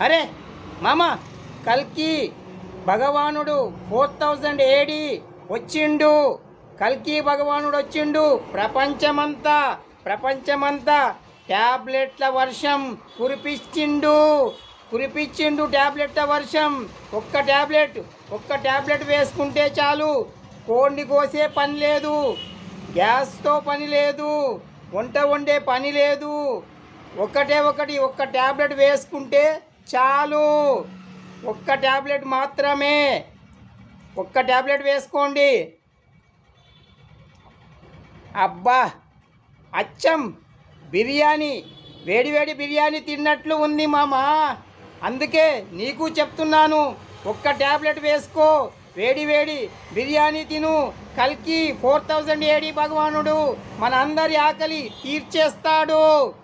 అరే మామ కల్కి భగవానుడు ఫోర్ థౌజండ్ ఏడి వచ్చిండు. కల్కి భగవానుడు వచ్చిండు. ప్రపంచమంతా ప్రపంచమంతా ట్యాబ్లెట్ల వర్షం కురిపించిండు. కురిపించిండు ట్యాబ్లెట్ల వర్షం. ఒక్క ట్యాబ్లెట్ ఒక్క ట్యాబ్లెట్ వేసుకుంటే చాలు. కోడిని కోసే పని లేదు. గ్యాస్తో పని లేదు. వంట వండే పని లేదు. ఒకటే ఒకటి ఒక్క ట్యాబ్లెట్ వేసుకుంటే చాలు. ఒక్క ట్యాబ్లెట్ మాత్రమే. ఒక్క ట్యాబ్లెట్ వేసుకోండి. అబ్బా అచ్చం. బిర్యానీ వేడివేడి బిర్యానీ తిన్నట్లు ఉంది మామా. అందుకే నీకు చెప్తున్నాను ఒక్క ట్యాబ్లెట్ వేసుకో. వేడివేడి బిర్యానీ తిను. కల్కి ఫోర్ థౌజండ్ ఏడి భగవానుడు మన అందరి ఆకలి తీర్చేస్తాడు.